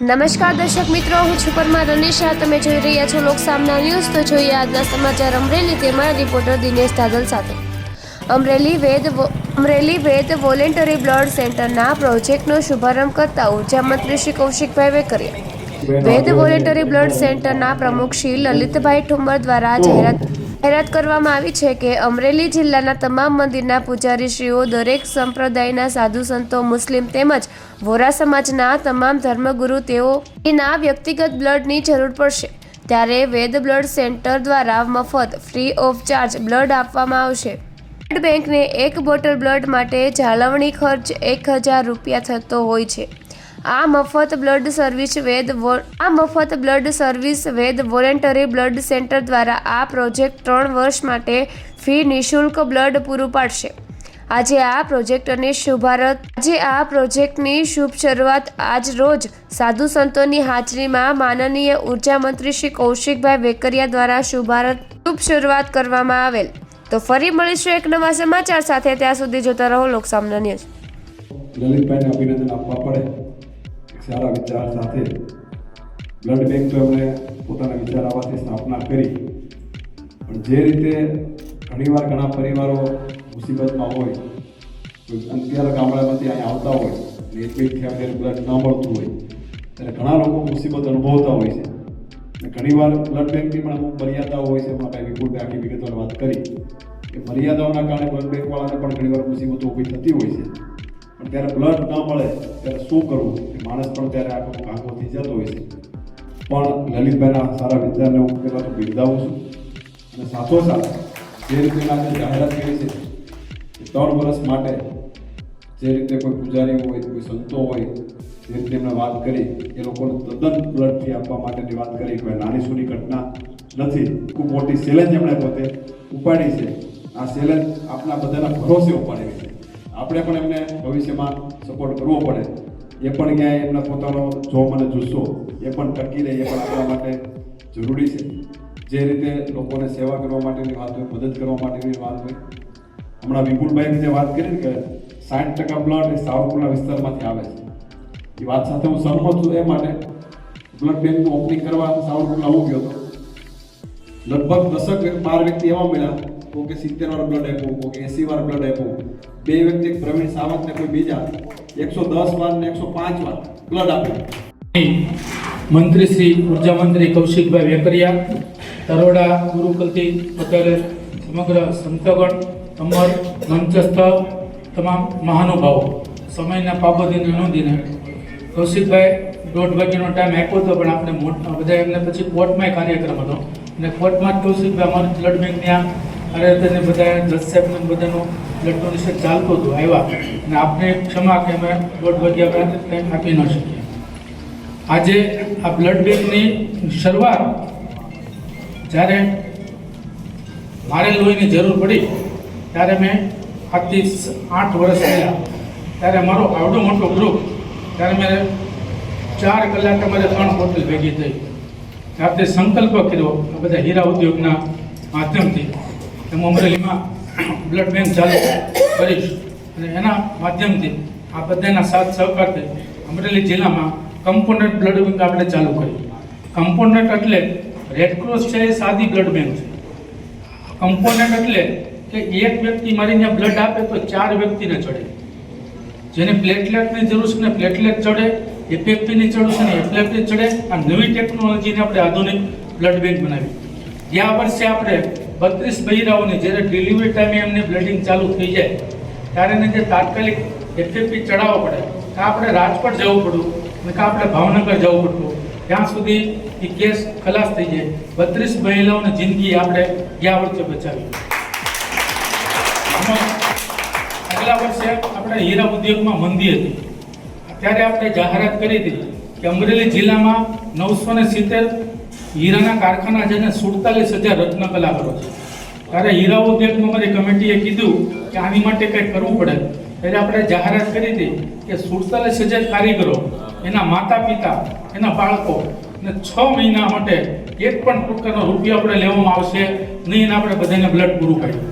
નમસ્કાર દર્શક મિત્રો હું છું પરમાર રનિશા તમે જોઈ રહ્યા છો લોકસામના ન્યૂઝ. તો જોઈએ આજના સમાચાર અમરેલી તેમાં રિપોર્ટર દિનેશ દાદલ સાથે. અમરેલી વેદ અમરેલી વેદ વોલેન્ટરી બ્લડ સેન્ટરના પ્રોજેક્ટનો શુભારંભ કરતા ઊર્જા મંત્રી શ્રી કૌશિકભાઈ વેકરિયા વેદ વોલેન્ટરી બ્લડ સેન્ટરના પ્રમુખ શ્રી લલિતભાઈ ઠુંબર દ્વારા જાહેરાત જાહેરાત કરવામાં આવી છે કે અમરેલી જિલ્લાના તમામ મંદિરના પૂજારીશ્રીઓ દરેક સંપ્રદાયના સાધુ સંતો, મુસ્લિમ તેમજ વોરા સમાજના તમામ ધર્મગુરુ તેઓના વ્યક્તિગત બ્લડની જરૂર પડશે. ત્યારે વેદ બ્લડ સેન્ટર દ્વારા મફત, ફ્રી ઓફ ચાર્જ બ્લડ આપવામાં આવશે. બ્લડ બેંકને એક બોટલ બ્લડ માટે જાળવણી ખર્ચ એક હજાર રૂપિયા થતો હોય છે. આ મફત બ્લડ સર્વિસ વેદ આ મફત blood service Ved voluntary blood centre દ્વારા આ પ્રોજેક્ટ ત્રણ વર્ષ માટે ફી નિઃશુલ્ક બ્લડ પૂરું પાડશે. આજે આ પ્રોજેક્ટની શુભારંભ આજે આ પ્રોજેક્ટની શુભ શરૂઆત આજ રોજ સાધુ સંતોની હાજરીમાં માનનીય ઊર્જા મંત્રી શ્રી કૌશિકભાઈ વેકરિયા દ્વારા શુભારંભ શુભ શરૂઆત કરવામાં આવેલ. તો ફરી મળીશું એક નવા સમાચાર સાથે. ત્યાં સુધી જોતા રહો લોકસામના ન્યૂઝ. લલિતભાઈને અભિનંદન આપવા પડે. સારા વિચાર સાથે બ્લડ બેંક તો એમણે પોતાના વિચાર આવવાથી સ્થાપના કરી. પણ જે રીતે ઘણીવાર ઘણા પરિવારો મુસીબતમાં હોય, કોઈ અંતિયાળ ગામડામાંથી અહીંયા આવતા હોય અને એડમિટ થયા ત્યારે બ્લડ ન મળતું હોય, ત્યારે ઘણા લોકો મુસીબત અનુભવતા હોય છે. અને ઘણીવાર બ્લડ બેંકની પણ અમુક મર્યાદાઓ હોય છે, એમાં કાંઈ વિપુલભાઈ આખી વિગતવાર વાત કરી. એ મર્યાદાઓના કારણે બ્લડ બેંકવાળાને પણ ઘણીવાર મુસીબતો ઊભી થતી હોય છે. પણ ત્યારે બ્લડ ન મળે, ત્યારે શું કરવું? માણસ પણ ત્યારે આખો કાંગો થઈ જતો હોય છે. પણ લલિતભાઈના સારા વિચારને હું પહેલાં તો બિરદાવું છું. અને સાથોસાથ જે રીતે આજે જાહેરાત કરી છે ત્રણ વર્ષ માટે જે રીતે કોઈ પૂજારી હોય, કોઈ સંતો હોય, જે રીતે એમણે વાત કરી, એ લોકોને તદ્દન બ્લડ ફી આપવા માટેની વાત કરી. કોઈ નાની સૂની ઘટના નથી. ખૂબ મોટી ચેલેન્જ એમણે પોતે ઉપાડી છે. આ ચેલેન્જ આપણા બધાના ભરોસે ઉપાડેલી છે. આપણે પણ એમને ભવિષ્યમાં સપોર્ટ કરવો પડે. એ પણ ક્યાંય એમના પોતાનો જોમ અને જુસ્સો એ પણ ટકી રહે, એ પણ આપણા માટે જરૂરી છે. જે રીતે લોકોને સેવા કરવા માટેની વાત હોય, મદદ કરવા માટેની વાત હોય. હમણાં વિપુલભાઈ જે વાત કરી કે સાઠ ટકા બ્લડ એ સાવરકુંડલા વિસ્તારમાંથી આવે છે. એ વાત સાથે હું સહમત છું એ માટે. બ્લડ બેંકનું ઓપનિંગ કરવા સાવરકુંડલા હું ગયો હતો. લગભગ દસક બાર વ્યક્તિ એવા મળ્યા. કોઈ કે સિત્તેર વાર બ્લડ આપ્યું કોઈ કે એસી વાર બ્લડ આપ્યું. બે વ્યક્તિ પ્રવીણ સાવંત ને કોઈ બીજા. એકસો દસ વાર ને એકસો પાંચ વાર બ્લડ આપ્યું. મંત્રી શ્રી, ઊર્જા મંત્રી કૌશિકભાઈ વેકરિયા, તરોડા ગુરુકુલથી અત્યારે સમગ્ર સંતગણ, અમર, મંચસ્થ, તમામ મહાનુભાવો. સમયના પાબંદીને નોંધીને કૌશિકભાઈ દોઢ વાગ્યાનો ટાઈમ આપ્યો હતો પણ આપણે મોટા બધા એમને પછી કોર્ટમાં કાર્યક્રમ હતો. અને કોર્ટમાં જ કૌશિકભાઈ અમારું બ્લડ બેંકની આ અરે તેને બધા જજ સાહેબને બધાનું બ્લડ ડોનેશન ચાલતું હતું આવ્યા. અને આપને ક્ષમા કે અમે દોઢ વાગ્યા બાદ કંઈ આપી ન શકીએ. આજે આ બ્લડ બેંકની શરૂઆત જ્યારે મારે લોહીની જરૂર પડી, ત્યારે મેં આજથી આઠ વર્ષ પહેલાં ત્યારે મારો આવડો મોટો ગ્રુપ ત્યારે મેં ચાર કલાકે મારે ત્રણ બોટલ ભેગી થઈ. આપણે સંકલ્પ કર્યો આ બધા હીરા ઉદ્યોગના માધ્યમથી. હું અમરેલીમાં બ્લડ બેંક ચાલુ કરીશ અને એના માધ્યમથી આ બધાના સાથ સહકારથી અમરેલી જિલ્લામાં કમ્પોનન્ટ બ્લડ બેંક આપણે ચાલુ કરી કમ્પોનન્ટ એટલે રેડક્રોસ છે એ સાદી બ્લડ બેંક છે. કમ્પોનન્ટ એટલે કે એક વ્યક્તિ મારી ત્યાં બ્લડ આપે તો ચાર વ્યક્તિને ચડે. જેને પ્લેટલેટની જરૂર છે ને પ્લેટલેટ ચડે એફએફપીની જરૂર છે ને એફએફપી ચડે. આ નવી ટેકનોલોજીને આપણે આધુનિક બ્લડ બેંક બનાવી. ગયા વર્ષે આપણે બત્રીસ બૈરાઓની, જ્યારે ડિલિવરી ટાઈમે એમને બ્લડિંગ ચાલુ થઈ જાય, ત્યારે એને જે તાત્કાલિક એફએફપી ચડાવવો પડે, કાં આપણે રાજકોટ જવું પડ્યું અને કાં આપણે ભાવનગર જવું પડતું, ત્યાં સુધી એ કેસ ખલાસ થઈ જાય. બત્રીસ મહિલાઓની જિંદગી આપણે ગયા વર્ષે બચાવી. આગલા વર્ષે આપણે હીરા ઉદ્યોગમાં મંદી હતી. ત્યારે આપણે જાહેરાત કરી હતી કે અમરેલી જિલ્લામાં નવસો ને સિત્તેર હીરાના કારખાના છે ને સુડતાલીસ હજાર રત્ન કલાકારો છે. ત્યારે હીરા ઉદ્યોગમાં મારી કમિટીએ કીધું કે આની માટે કંઈક કરવું પડે. ત્યારે આપણે જાહેરાત કરી હતી કે સુડતાલીસ હજાર કારીગરો, એના માતા પિતા એના બાળકો ને છ મહિના માટે એક પણ પ્રકારનો રૂપિયો આપણે લેવામાં આવશે. નહીં આપણે બધાને બ્લડ પૂરું પાડ્યું.